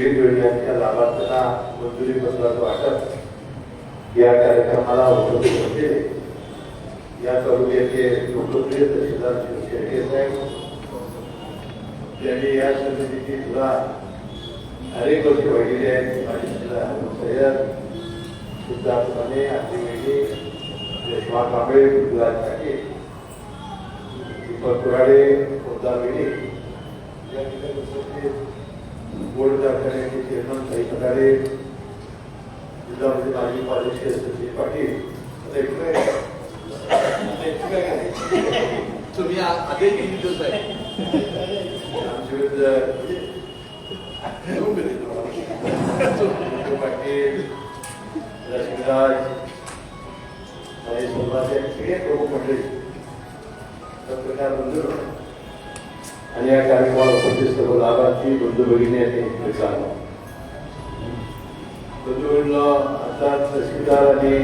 विविध योजनांच्या लाभार्थ्यांना मंजुरी पत्राचं वाटप या कार्यक्रमाला उपस्थित होते. या तालुक्याचे लोकप्रिय तहसीलदार श्री शेळके साहेब यांनी या समितीची सुद्धा अनेक वर्ष वाहिलेली आहेत. माझी जिल्हा सय्यद सिद्धार्थ माने आदिवेणी रेश्मा कांबळे गुजरात ठाके दीपक कुराडे पोद्दार वेणी या ठिकाणी उपस्थित बोर्ड कारखान्याचे चेअरमन साई पठारे जिल्हामध्ये माजी उपाध्यक्ष सचिन पाटील आता एकटं आहे का? आता एकटं आहे का नाही? तुम्ही आ- आदेश दिलेच आहे आमच्या विरुद्ध विजय पाटील रश्मीराज महेश सोनवासे सगळे प्रमुख मंडळी पत्रकार बंधू आणि या कार्यक्रमाला उपस्थित सर्व लाभार्थी बंधू भगिनी आणि मित्रांनो बंधू भगिनींनो आता तहसीलदार आणि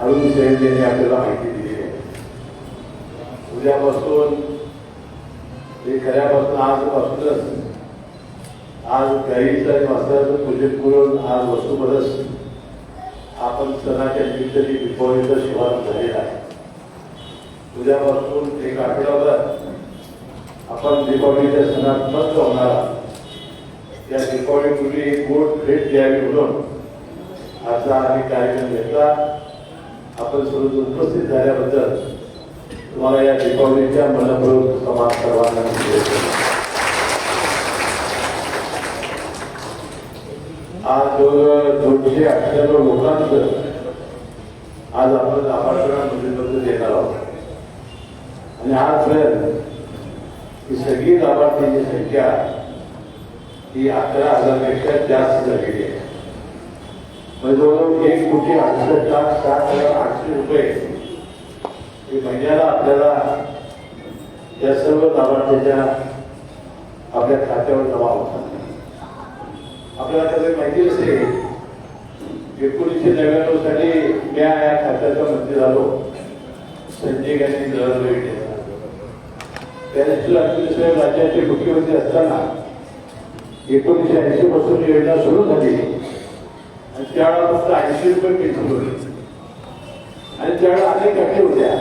अरुण सेन यांनी आपल्याला माहिती दिली आहे. उद्यापासून ते खऱ्यापासून आजपासूनच आज गाईचं आणि वासराचं पूजन करून आज वसुबरस आपण सणाच्या निमित्ताने दीपावलीचा शुभारंभ झालेला आहे. उद्यापासून एक आठवडाभर आपण दीपावलीच्या सणात मस्त होणार त्या दीपावलीपूर्वी एक गोड भेट द्यावी म्हणून आजचा आम्ही कार्यक्रम घेतला. आपण सर्व उपस्थित झाल्याबद्दल तुम्हाला या दीपावलीच्या मनपूर्वक समाज सर्वांना आज जवळजवळ दोनशे अठ्ठ्याण्णव लोकांचं आज आपण लाभार्थ्यांना देणार आहोत. आणि आज पर्यंत ही सगळी लाभार्थ्यांची संख्या ही अकरा हजारपेक्षा जास्त झालेली आहे. म्हणजे जवळजवळ एक कोटी अडुसष्ट लाख सात हजार आठशे रुपये हे महिन्याला आपल्याला या सर्व लाभार्थ्याच्या आपल्या खात्यावर जमा होतात. आपल्याला त्याचं माहिती असेल एकोणीसशे नव्याण्णव साली मी या खात्याचा मंत्री झालो. संजय गांधी जवळजवळ त्यानंतर दुसऱ्या साहेब राज्याचे मुख्यमंत्री असताना एकोणीसशे ऐंशी पासून योजना सुरू झाली. आणि त्यावेळेला फक्त ऐंशी रुपये पेन्शन होती. आणि त्यावेळेला अनेक अटी होत्या.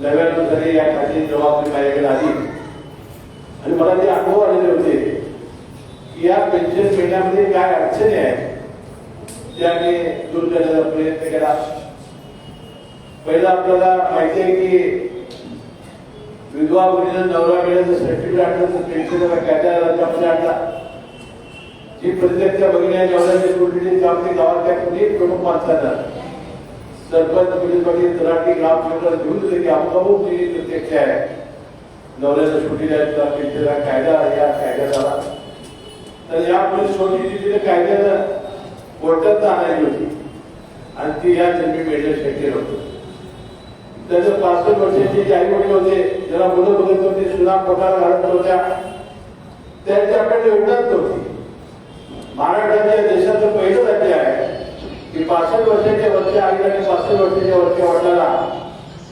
नव्याण्णव साली या खाती जबाबदारी माझ्याकडे आली. आणि मला ते अनुभव आलेले होते की या पेन्शन मिळण्यामध्ये काय अडचणी आहेत त्याने दूर करण्याचा प्रयत्न केला. पहिला आपल्याला माहिती आहे की विधवा मुलीला नवरा मिळायचं सर्टिफिकेट आणलं तर पेन्शन कायद्या राज्यामध्ये आणला जी प्रत्यक्ष भगिनी नवऱ्याची कुठली गावची गावातल्या कुणी प्रमुख माणसांना सरपंच पोलीस पाटील तलाठी, ग्राम सेवक घेऊन दिले की अमुक जी प्रत्यक्ष आहे. नवऱ्याचा सुटी द्यायचा पेन्शनचा कायदा, या कायद्यात आला. तर यापुढे सोडली तिथे कायद्याला कोर्टात आणायची होती. आणि ती या जन्मी मिळणं शक्य नव्हतं त्याचं पासष्ट वर्षाचे जे आई वडील होते ज्याला मुलं बघत होते सुना पोटाला घालत होत्या त्यांची आपल्याकडे योगदान नव्हती महाराष्ट्राच्या देशाचं पहिलं राज्य आहे की पासष्ट वर्षाच्या वरच्या आईला आणि पासष्ट वर्षाच्या वरच्या वडिलाला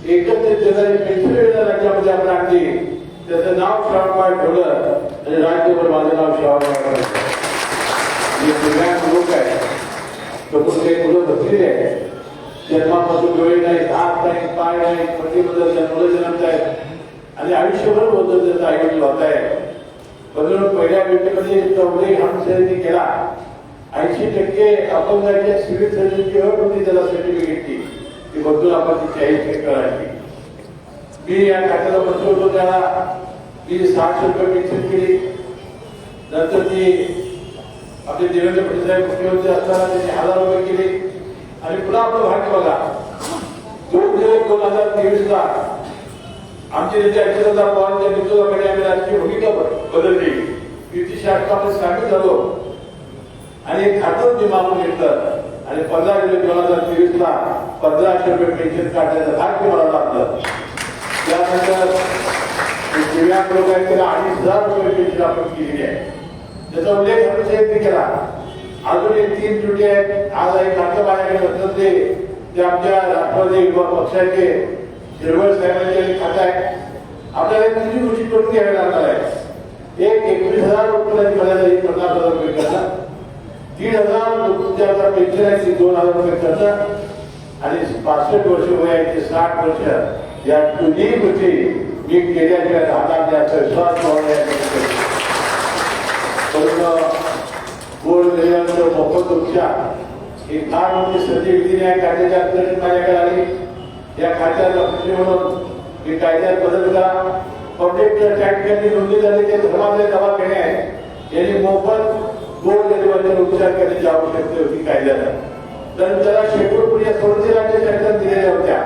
एकत्रित देणारी पेन्शन योजना राज्यामध्ये आपण आणली. त्याचं नाव श्रावणबाळ ठेवलं आणि राज्यभर माझं नाव श्रावणबाळ जे लोक आहे. तो कुठे मुलं बसलेली आहे. जन्मापासून डोळे नाही हात नाही पाय नाही पतीबद्दल मुलं जन्मत आहेत. आणि आयुष्यभर बदल त्याचा आयुष्य होत आहे म्हणून पहिल्या भेटीमध्ये चौधरी हामसेनी केला. ऐंशी टक्के अपंगाच्या सिव्हिल सर्जनची अट होती त्याला सर्टिफिकेटची ती. बदलून आपण तिची चाळीस करायची. मी या खात्याला बसलो होतो त्याला. मी साठ रुपये पेन्शन केली. नंतर ती आपले देवेंद्र फडणवीस मुख्यमंत्री असताना त्यांनी हजार रुपये केले. आणि पुन्हा आपलं भाग्य बघा दोन दिवस दोन हजार तेवीस ला आमचे नेते अक्षरदा पवारांच्या नेतृत्वाकडे आम्ही राजकीय भूमिका ब- बदलली युती शासनामध्ये सामील झालो. आणि एक खातं मी मागून घेतलं. आणि पंधरा जुलै दोन हजार तेवीस ला पंधराशे रुपये पेन्शन काढण्याचं भाग्य मला लागलं त्यानंतर दिव्यांग लोक अडीच हजार रुपये पेन्शन आपण केलेली आहे. त्याचा उल्लेख हमेशाने केला. अजून एक तीन त्रुटी आहेत. आज एक नाटक माझ्याकडे बसलं ते आमच्या राष्ट्रवादी युवा पक्षाचे हिरवळ साहेबांचे खात आहे आपल्याला किती गोष्टी करून घ्याव्या लागणार आहे एक एकवीस हजार रुपये मर्यादा ही दीड हजार तुमच्या पेन्शन आहे ती दोन हजार रुपये खर्च. आणि पासष्ट वर्ष वय आहे ते साठ वर्ष. या दोन्ही गोष्टी मी केल्याशिवाय राहणार नाही असा विश्वास ठेवला परंतु गोड मोफत उपचार हे फार मोठी संधी विधीने आहे कायद्याच्या अंतर्गत माझ्याकडे आली. या खात्याला लक्ष्मी म्हणून मी कायद्यात बदल करा. पब्लिक त्या ठिकाणी नोंदणी झाली ते धर्मादाय दवाखाने आहेत यांनी मोफत गोड उपचार करण्याची आवश्यकता होती कायद्याला. तर त्याला शेकडो कोणी सोडती राज्य शासन दिलेल्या होत्या?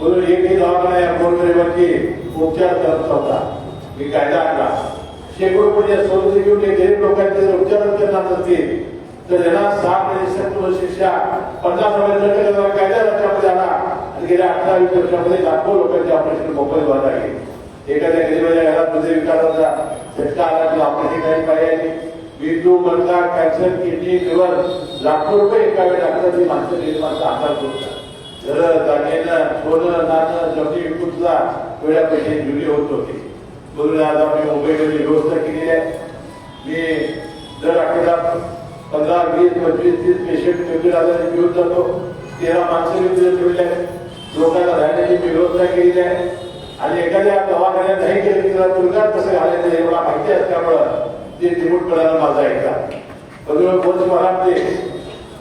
म्हणून एकही दवाखाना या गोरगरिबांची उपचार करत होता. मी कायदा आणला. शेकडो कोणी सोडती घेऊन हे गरीब लोकांचे जर उपचार करणार असतील तर यांना सहा महिने सक्त शिक्षा पन्नास हजार कायदा राज्यामध्ये आला आणि गेल्या अठरा वीस वर्षामध्ये लाखो लोकांचे ऑपरेशन मोफत होत आहे. एखाद्या गरीबाच्या घरात हृदय विकासाचा झटका आला की ऑपरेशन काही पाहिजे मेंदू मणका कॅन्सर किडनी लिव्हर लाखो रुपये एका वेळी लागतात ती माणसं गेली माणसं आकार करतात घरं दागिनं सोनं नाणं जमिनी विकून सुद्धा वेळा पैसे जुनी होत होती. म्हणून आज आम्ही मुंबईमध्ये व्यवस्था केलेली आहे. मी दर आठवड्यात पंधरा वीस पंचवीस तीस पेशंट वेगळे आजारी घेऊन जातो. तेरा माणसं मी ठेवले आहेत. लोकांना राहण्याची मी व्यवस्था केलेली आहे. आणि एखाद्या दवाखान्यात नाही केलं की त्याला तुरुंगात कसं घालायचं हे मला माहिती असल्यामुळं ते चिमूट करायला माझा ऐका पण मला महाराज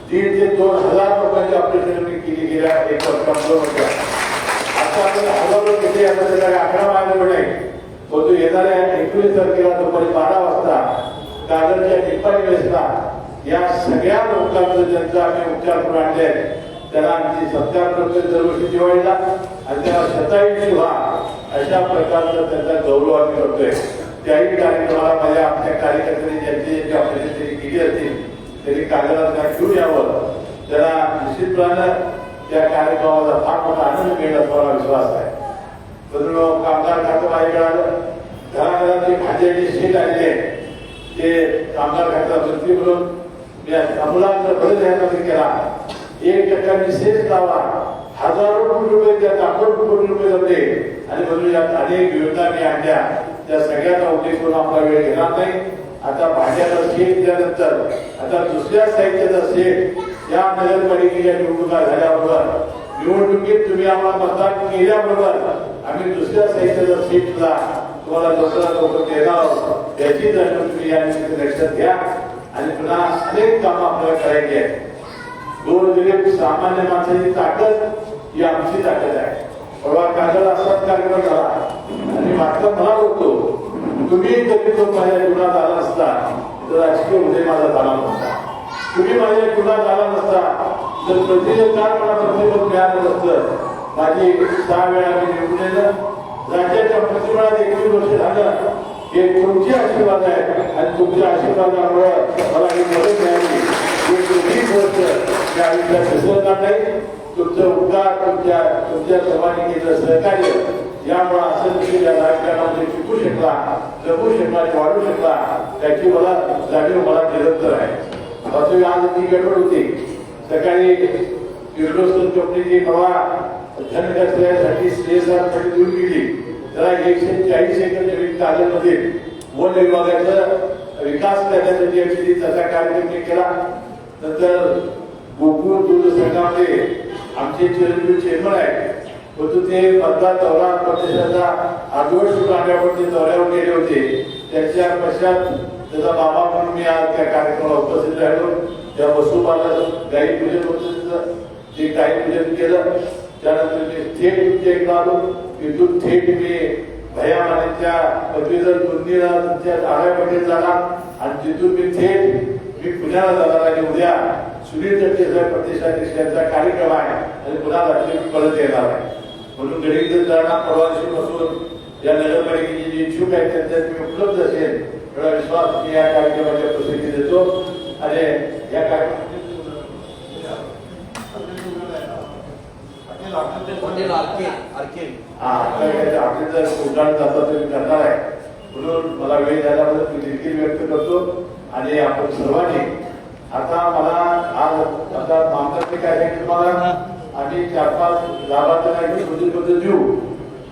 दीड ते दोन हजार लोकांची ऑपरेशन मी केली गेल्या एक वर्षामध्ये आता आपल्याला हजारो किती आता त्याचा आकडा मागणार नाही परंतु येणाऱ्या एकवीस तारखेला दुपारी बारा वाजता दादरच्या निपाणी वेसला या सगळ्या लोकांचं ज्यांचा आम्ही उपचार करून आणले त्याला आमची सत्कार करतोय दरवर्षी दिवाळीला आणि त्याला सत्तावीस व्हा अशा प्रकारचा त्यांचा गौरव आम्ही करतोय. त्याही कार्यक्रमाला माझ्या आमच्या कार्यकर्त्यांनी ज्यांची ज्यांची ऑपरेशन त्यांनी केली असतील त्यांनी कागदाला घेऊन यावं. त्याला निश्चितपणानं त्या कार्यक्रमाचा फार मोठा आनंद मिळेल असा मला विश्वास आहे. कामगार खातं माझ्याकडे आलं घराघरात जे भाज्याचे शेत ते कामगार खात्याला वृत्ती म्हणून मी मुलांचा बरेच केला. एक टक्क्यांनी सेस लावा. हजारो कोटी रुपये त्या लाखो कोटी रुपये जाते. आणि म्हणून यात अनेक योजना मी आणल्या. त्या सगळ्याचा उद्देश करून आपला वेळ घेणार नाही. आता भाज्याचा शेत दिल्यानंतर आता दुसऱ्या साहित्याचा शेत या नगरपालिकेच्या निवडणुका झाल्याबरोबर निवडणुकीत तुम्ही आम्हाला मतदान केल्याबरोबर आम्ही दुसऱ्या साहित्याचा सीटला तुम्हाला लवकरात लवकर देणार आहोत. याची दर्शन तुम्ही या निमित्त लक्षात घ्या. आणि पुन्हा अनेक कामं आपल्याला करायची आहेत. दोन दिले सामान्य माणसाची ताकद ही आमची ताकद आहे. परवा कागद असाच कार्यक्रम झाला. आणि मात्र मला होतो तुम्ही कधी तो माझ्या जीवनात आला असता तर राजकीय उदय माझा झाला नसता. तुम्ही माझ्या जीवनात आला नसता तर प्रतिकार मला प्रतिबंध मिळालं नसतं. माझी सहा वेळा मी निवडलेलं राज्याच्या मंत्रिमंडळात एकवीस वर्ष झालं. हे तुमचे आशीर्वाद आहे आणि तुमच्या आशीर्वादामुळे मला ही मदत मिळाली. हे वर्ष त्या आयुष्यात विसरणार नाही. तुमचं उद्गार तुमच्या तुमच्या सर्वांनी केलं सहकार्य यामुळे असं केलेल्या राजकारणामध्ये शिकू शकला जगू शकला वाढू शकला त्याची मला जाणीव मला निरंतर आहे. वास्तविक आज ती गडबड होती. सकाळी किर्लोस्कर चौकटीची प्रवाह धनकचऱ्यासाठी सीएसआर दूर गेली. त्याला एकशे चाळीस एकर जमीन कागदमध्ये वन विभागाचा विकास करण्यासाठी अशी त्याचा कार्यक्रम मी केला. नंतर गोकुळ दूरसंघामध्ये आमचे चिरंजीव चेअरमन आहे परंतु ते मतदार दौरा प्रदेशाचा आदिवासी काढण्यावरती दौऱ्यावर गेले होते. त्याच्या पश्चात त्याचा बाबा म्हणून मी आज त्या कार्यक्रमाला उपस्थित राहिलो. त्या वसुबाला गाई पूजन होतं. तिथं. ते गाई पूजन केलं. त्यानंतर मी थेट तुमच्या इकडे आलो तिथून थेट मी भया आणि भयामानेच्या पदवीधर नोंदणीला तुमच्या आळ्या पटेल जाणार आणि तिथून मी थेट मी पुण्याला जाणार आणि उद्या सुनील तटके साहेब प्रदेशाध्यक्ष यांचा कार्यक्रम आहे आणि पुन्हा रात्री परत येणार आहे. म्हणून गणित जाणार परवानगी पासून या नगरपालिकेचे जे इच्छुक आहेत त्यांच्यात मी उपलब्ध असेल एवढा विश्वास मी या कार्यक्रमाच्या प्रसिद्धी देतो. आणि या कार्यक्रम हॉटेल आरके आरके. आपले जर उद्घाटन जाता करणार आहे. म्हणून मला वेळ द्यायला मी देखील व्यक्त करतो आणि आपण सर्वांनी आता मला आज आता मामदारने कार्यक्रमाला सांगितलं आम्ही चार पाच लाभार्थ्यांना पद्धत देऊ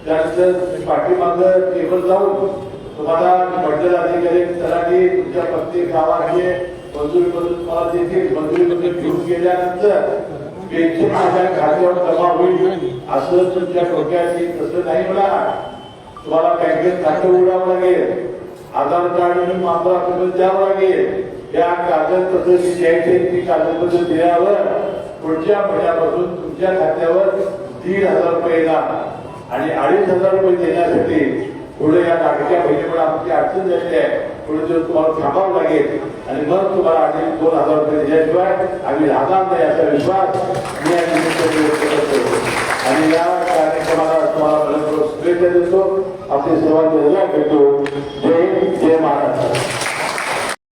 त्यानंतर पाठीमागं टेबल जाऊन तुम्हाला मंडळ अधिकारी तलाठी तुमच्या प्रत्येक गावाचे मंजुरीमधून तुम्हाला देतील. मंजुरीमधून घेऊन गेल्यानंतर पेन्शन माझ्या खात्यावर जमा होईल. असं तुमच्या डोक्यात येईल तसं नाही मला तुम्हाला बँकेत खातं उघडावं लागेल. आधार कार्ड म्हणून मात्र आपल्याला द्यावं लागेल. त्या कागदपत्र जी द्यायचे ती कागदपत्र दिल्यावर पुढच्या महिन्यापासून तुमच्या खात्यावर दीड हजार रुपये येणार. आणि अडीच हजार रुपये देण्यासाठी पुढे या लाडक्या बहिणीमुळे आमची अडचण झालेली आहे. पुढे दिवस तुम्हाला थांबावं लागेल आणि मग तुम्हाला अडीच दोन हजार रुपये दिल्याशिवाय आम्ही राहणार नाही असा विश्वास मी या निमित्ताने व्यक्त करतो. आणि या कार्यक्रमाला तुम्हाला मनपूर्वक शुभेच्छा देतो. आपली सर्वांचे हृदय भेटतो जय हिंद, जय महाराष्ट्र.